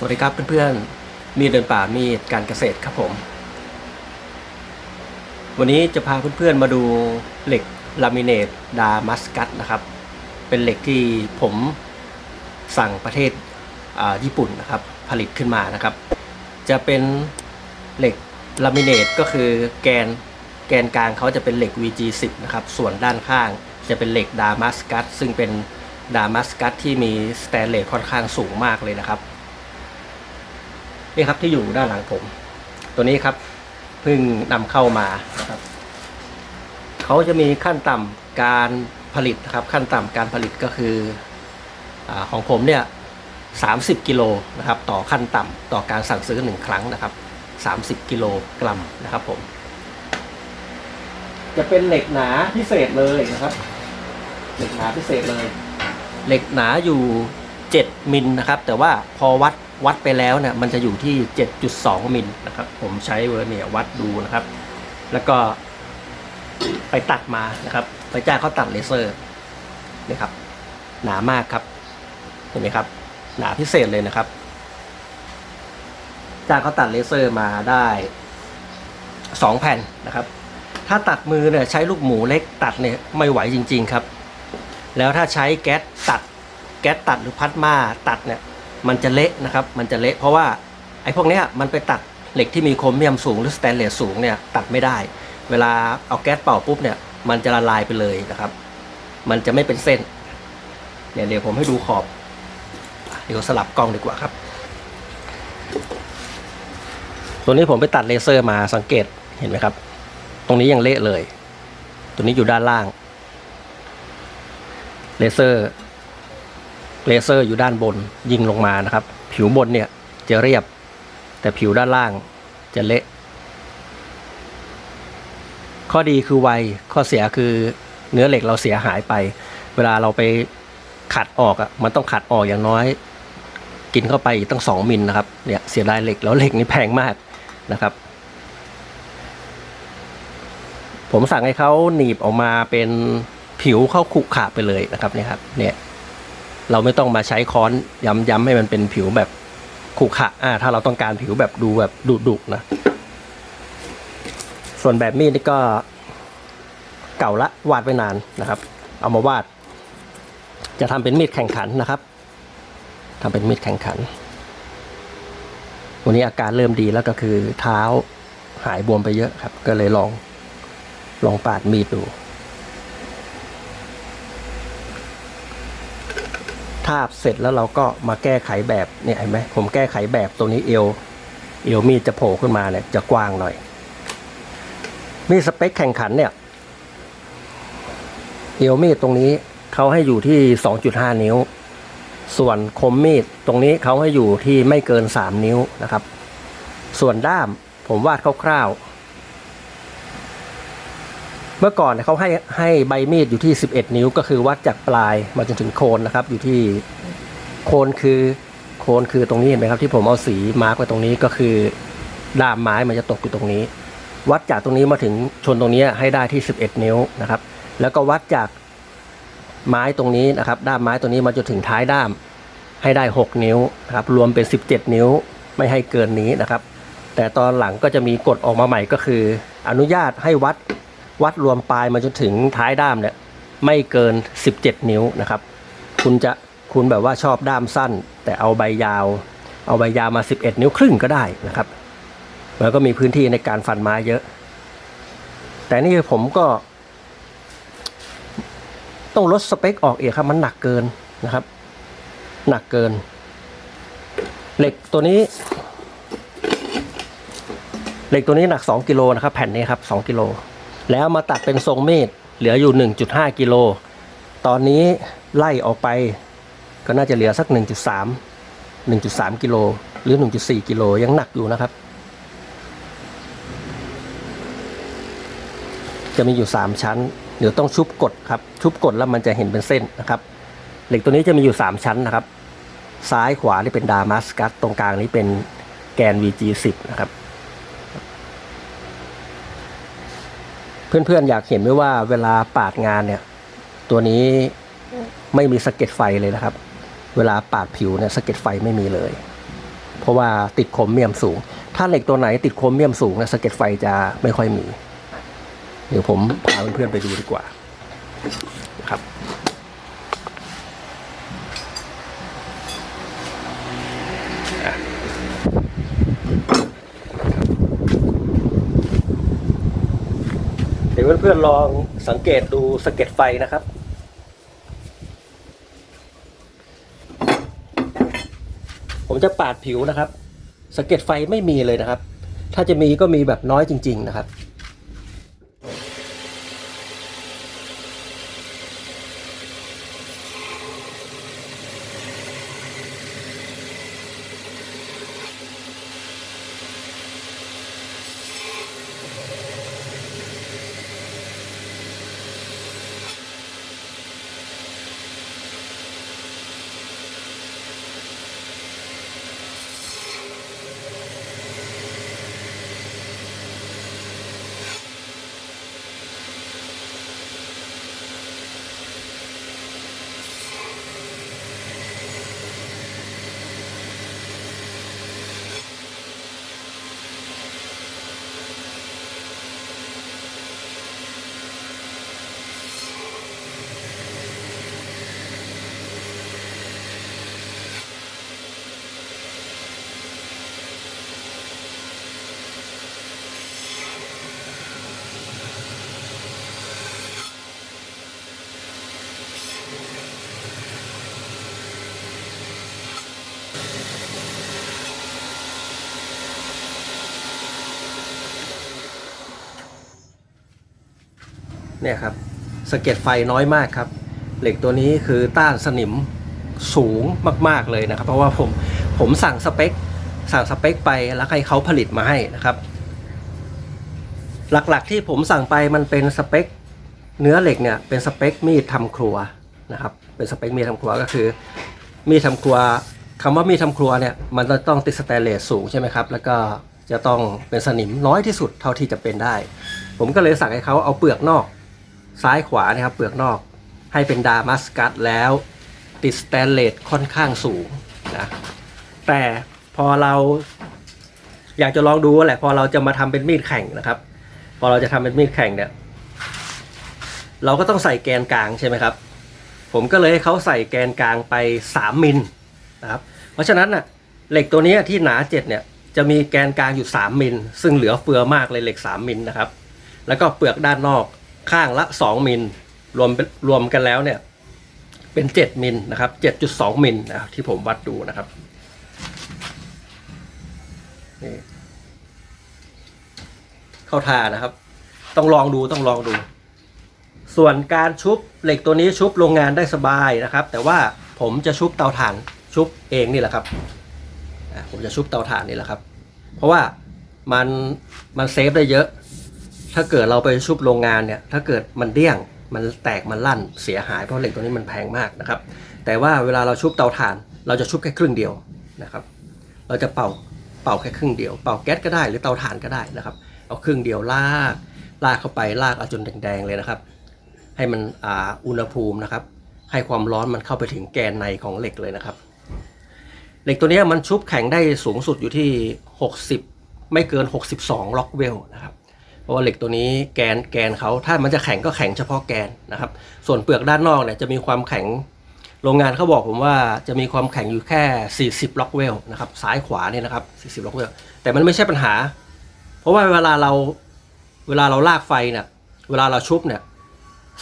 สวัสดีครับเพื่อนๆ มีเดินป่ามีการเกษตรครับผม วันนี้จะพาเพื่อนๆมาดูเหล็กลามิเนตดามัสกัสนะครับ เป็นเหล็กที่ผมสั่งประเทศญี่ปุ่นนะครับ ผลิตขึ้นมานะครับ จะเป็นเหล็กลามิเนตก็คือแกนแกนกลางเขาจะเป็นเหล็ก VG10 นะครับ ส่วนด้านข้างจะเป็นเหล็กดามัสกัสซึ่งเป็นดามัสกัสที่มีสแตนเลสค่อนข้างสูงมากเลยนะครับ นี่ครับที่อยู่ด้านหลังผม ตัวนี้ครับเพิ่งนำเข้ามานะครับเขาจะมีขั้นต่ำการผลิตนะครับ ขั้นต่ำการผลิตก็คืออาของผมเนี่ย30 กิโลนะครับต่อขั้นต่ำต่อการสั่งซื้อหนึ่งครั้งนะครับ 30 กิโลกรัมนะครับผม จะเป็นเหล็กหนาพิเศษเลยนะครับ เหล็กหนาพิเศษเลย เหล็กหนาอยู่ 7 มิลนะครับ แต่ว่าพอวัด วัดไปแล้วเนี่ยมันจะอยู่ที่ 7.2 มิลนะครับ ผมใช้เวอร์เนียวัดดูนะครับ แล้วก็ไปตัดมานะครับ ไปจ้างเขาตัดเลเซอร์นี่ครับ หนามากครับ เห็นไหมครับ หนาพิเศษเลยนะครับ จ้างเขาตัดเลเซอร์มาได้2แผ่นนะครับ ถ้าตัดมือเนี่ยใช้ลูกหมูเล็กตัดเนี่ยไม่ไหวจริง ๆครับ แล้วถ้าใช้แก๊สตัด แก๊สตัดหรือพัดมาตัดเนี่ย มันจะเละนะครับ มันจะเละเพราะว่าไอ้พวกเนี้ยมันไปตัดเหล็กที่มีโครเมียมสูงหรือสแตนเลสสูงเนี่ยตัดไม่ได้ เวลาเอาแก๊สเป่าปุ๊บเนี่ยมันจะละลายไปเลยนะครับ มันจะไม่เป็นเส้นเนี่ยเดี๋ยวผมให้ดูขอบ เดี๋ยวสลับกล้องดีกว่าครับ ตัวนี้ผมไปตัดเลเซอร์มาสังเกตเห็นไหมครับ ตรงนี้ยังเละเลย ตัวนี้อยู่ด้านล่าง เลเซอร์ เลเซอร์อยู่ด้านบนยิงลงมานะครับ ผิวบนเนี่ยจะเรียบ แต่ผิวด้านล่างจะเละ ข้อดีคือไวข้อเสียคือเนื้อเหล็กเราเสียหายไป เวลาเราไปขัดออกอะมันต้องขัดออกอย่างน้อย กินเข้าไปอีกตั้งสองมิลนะครับเนี่ยเสียดายเหล็กแล้วเหล็กนี่แพงมากนะครับ ผมสั่งให้เขาหนีบออกมาเป็นผิวเข้าขุขระไปเลยนะครับเนี่ยครับเนี่ย เราไม่ต้องมาใช้ค้อนย้ำๆให้มันเป็นผิวแบบขรุขระอ่า ถ้าเราต้องการผิวแบบดูแบบดุๆนะ ส่วนแบบมีดนี่ก็เก่าละวาดไว้นานนะครับ เอามาวาด จะทำเป็นมีดแข่งขันนะครับทำเป็นมีดแข่งขัน วันนี้อาการเริ่มดีแล้วก็คือเท้าหายบวมไปเยอะครับ ก็เลยลองลองปาดมีดดู ทาบเสร็จแล้วเราก็มาแก้ไขแบบเนี่ยเห็นไหมผมแก้ไขแบบตัวนี้เอวเอวมีดจะโผล่ขึ้นมาเนี่ยจะกว้างหน่อย มีสเปคแข่งขันเนี่ยเอวมีดตรงนี้เขาให้อยู่ที่ 2.5 นิ้ว ส่วนคมมีดตรงนี้เขาให้อยู่ที่ไม่เกิน 3 นิ้วนะครับ ส่วนด้ามผมวาดคร่าวๆ เมื่อก่อนเขาให้ให้ใบมีดอยู่ที่ 11 นิ้วก็คือวัดจากปลายมาจนถึงโคนนะครับ อยู่ที่โคนคือโคนคือตรงนี้เห็นไหมครับ ที่ผมเอาสีมาร์กไว้ตรงนี้ก็คือด้ามไม้มันจะตกอยู่ตรงนี้ วัดจากตรงนี้มาถึงชนตรงนี้ให้ได้ที่ 11 นิ้วนะครับ แล้วก็วัดจากไม้ตรงนี้นะครับ ด้ามไม้ตรงนี้มาจนถึงท้ายด้ามให้ได้ 6 นิ้วนะครับรวมเป็น 17 นิ้วไม่ให้เกินนี้นะครับ แต่ตอนหลังก็จะมีกฎออกมาใหม่ก็คือ อนุญาตให้วัด วัดรวมปลายมาจนถึงท้ายด้ามเนี่ยไม่เกิน 17 นิ้วนะครับ คุณจะคุณแบบว่าชอบด้ามสั้น แต่เอาใบยาว เอาใบยาวมา 11 นิ้วครึ่งก็ได้นะครับมันก็มีพื้นที่ในการฟันไม้เยอะ แต่นี่ผมก็ ต้องลดสเปคออกเอกครับมันหนักเกินนะครับ หนักเกิน เหล็กตัวนี้ เหล็กตัวนี้หนัก 2 กิโลนะครับ แผ่นนี้ครับ 2 กิโล แล้วมาตัดเป็นทรงมีดเหลืออยู่ 1.5 กิโล ตอนนี้ไล่ออกไปก็น่าจะเหลือสัก 1.3 1.3 กิโล หรือ 1.4 กิโลยังหนักอยู่นะครับ จะมีอยู่ 3 ชั้น เดี๋ยวต้องชุบกดครับ ชุบกดแล้วมันจะเห็นเป็นเส้นนะครับ เหล็กตัวนี้จะมีอยู่ 3 ชั้นนะครับ ซ้ายขวานี่เป็นดามัสกัสตรงกลางนี้เป็นแกน VG10 นะครับ เพื่อนๆ อยากเห็นไหมว่าเวลาปาดงานเนี่ย ตัวนี้ไม่มีสะเก็ดไฟเลยนะครับ เวลาปาดผิวเนี่ยสะเก็ดไฟไม่มีเลย เพราะว่าติดคมเมียมสูง ถ้าเหล็กตัวไหนติดคมเมียมสูงนะสะเก็ดไฟจะไม่ค่อยมี เดี๋ยวผมพาเพื่อนๆไปดูดีกว่าครับ เพื่อนๆลองสังเกตดูสะเก็ดไฟนะครับ ผมจะปาดผิวนะครับสะเก็ดไฟไม่มีเลยนะครับ ถ้าจะมีก็มีแบบน้อยจริง ๆ นะครับ เนี่ยครับสะเก็ดไฟน้อยมากครับ เหล็กตัวนี้คือต้านสนิมสูงมาก ๆเลยนะครับ เพราะว่าผมผมสั่งสเปค สั่งสเปคไปแล้วให้เขาผลิตมาให้นะครับ หลักๆที่ผมสั่งไปมันเป็นสเปค เนื้อเหล็กเนี่ยเป็นสเปคมีดทำครัวนะครับ เป็นสเปคมีดทำครัวก็คือ มีดทำครัวคำว่ามีดทำครัวเนี่ยมันจะต้องติดสแตนเลสสูงใช่ไหมครับ แล้วก็จะต้องเป็นสนิมน้อยที่สุดเท่าที่จะเป็นได้ ผมก็เลยสั่งให้เขาเอาเปลือกนอก ซ้ายขวานะครับเปลือกนอกให้เป็นดามัสกัสแล้ว ติดสแตนเลสค่อนข้างสูงนะแต่พอเราอยากจะลองดูแหละ พอเราจะมาทำเป็นมีดแข่งนะครับ พอเราจะทำเป็นมีดแข่งเนี่ย เราก็ต้องใส่แกนกลางใช่ไหมครับ ผมก็เลยให้เขาใส่แกนกลางไป 3 มิลนะครับ เพราะฉะนั้นน่ะเหล็กตัวนี้ที่หนา7เนี่ยจะมีแกนกลางอยู่ 3 มิล ซึ่งเหลือเฟือมากเลยเหล็ก 3 มิลนะครับ แล้วก็เปลือกด้านนอก ข้างละ 2 มิลรวมรวมกันแล้วเนี่ยเป็น 7 มิลนะครับ 7.2 มิลนะที่ผมวัดดูนะครับนี่เข้าท่านะครับ ต้องลองดูต้องลองดู ส่วนการชุบเหล็กตัวนี้ชุบโรงงานได้สบายนะครับ แต่ว่าผมจะชุบเตาถ่านชุบเองนี่แหละครับผมจะชุบเตาถ่านนี่แหละครับ เพราะว่ามันมันเซฟได้เยอะ ถ้าเกิดเราไปชุบโรงงานเนี่ย ถ้าเกิดมันเดี้ยง มันแตก มันลั่น เสียหาย เพราะเหล็กตัวนี้มันแพงมากนะครับ แต่ว่าเวลาเราชุบเตาถ่าน เราจะชุบแค่ครึ่งเดียวนะครับ เราจะเป่า เป่าแค่ครึ่งเดียว เป่าแก๊สก็ได้ หรือเตาถ่านก็ได้นะครับ เอาครึ่งเดียวลาก ลากเข้าไป ลากเอาจนแดงๆเลยนะครับ ให้มันอ่าอุณหภูมินะครับ ให้ความร้อนมันเข้าไปถึงแกนในของเหล็กเลยนะครับ เหล็กตัวนี้มันชุบแข็งได้สูงสุดอยู่ที่ 60 ไม่เกิน 62 ล็อกเวลนะครับ ราะว่าเหล็กตัวนี้แกนแกนเขาถ้ามันจะแข็งก็แข็งเฉพาะแกนนะครับ ส่วนเปลือกด้านนอกเนี่ยจะมีความแข็งโรงงานเขาบอกผมว่าจะมีความแข็งอยู่แค่ 40 ล็อกเวลนะครับซ้ายขวาเนี่ยนะครับ 40 ล็อกเวลแต่มันไม่ใช่ปัญหา เพราะว่าเวลาเราเวลาเราลากไฟเนี่ยเวลาเราชุบเนี่ย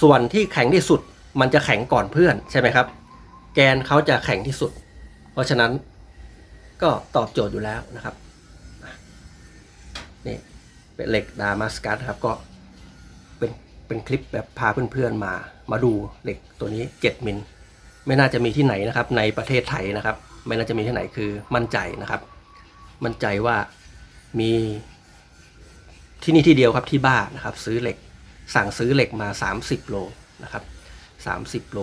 ส่วนที่แข็งที่สุดมันจะแข็งก่อนเพื่อนใช่ไหมครับ แกนเขาจะแข็งที่สุด เพราะฉะนั้นก็ตอบโจทย์อยู่แล้วนะครับนี่ เป็นเหล็กดามัสกัสครับก็เป็นเป็นคลิปแบบพาเพื่อนๆมา มาดูเหล็กตัวนี้ 7 มิล ไม่น่าจะมีที่ไหนนะครับ ในประเทศไทยนะครับ ไม่น่าจะมีที่ไหนคือมั่นใจนะครับ มั่นใจว่ามีที่นี่ที่เดียวครับที่บ้านนะครับ ซื้อเหล็กสั่งซื้อเหล็กมา 30 โลนะครับ 30 โล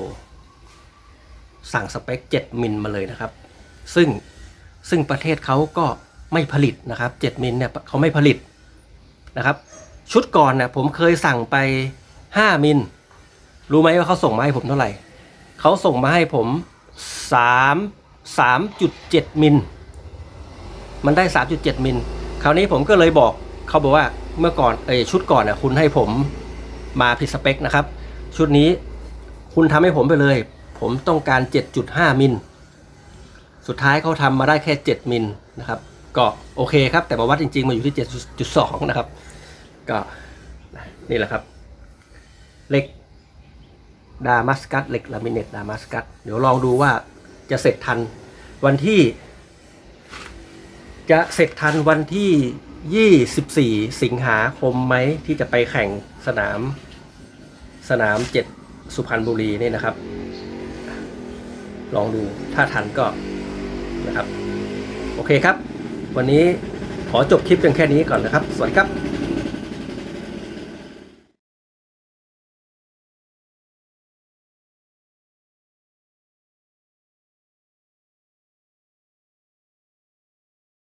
สั่งสเปค 7 มิลมาเลยนะครับ ซึ่งซึ่งประเทศเขาก็ไม่ผลิตนะครับ 7 มิลเนี่ยเขาไม่ผลิต นะครับ ชุดก่อนเนี่ยผมเคยสั่งไป 5 มิล รู้ไหมว่าเขาส่งมาให้ผมเท่าไหร่เขาส่งมาให้ผม 3 3.7 มิล มันได้ 3.7 มิล คราวนี้ผมก็เลยบอกเขาบอกว่าเมื่อก่อนเอชุดก่อนน่ะคุณให้ผมมาผิดสเปคนะครับ ชุดนี้คุณทำให้ผมไปเลย ผมต้องการ 7.5 มิล สุดท้ายเขาทำมาได้แค่ 7 มิลนะครับ ก็โอเคครับ แต่มาวัดจริง ๆ มาอยู่ที่ 7.2 นะครับ ก็นี่แหละครับเหล็กดามัสกัสเหล็กลามิเนตดามัสกัสเดี๋ยวลองดูว่าจะเสร็จทันวันที่ จะเสร็จทันวันที่ 24 สิงหาคมไหมที่จะไปแข่งสนาม สนาม7สุพรรณบุรีนี่นะครับ ลองดูถ้าทันก็นะครับ โอเคครับ วันนี้ขอจบคลิปเพียงแค่นี้ก่อนนะครับ สวัสดีครับ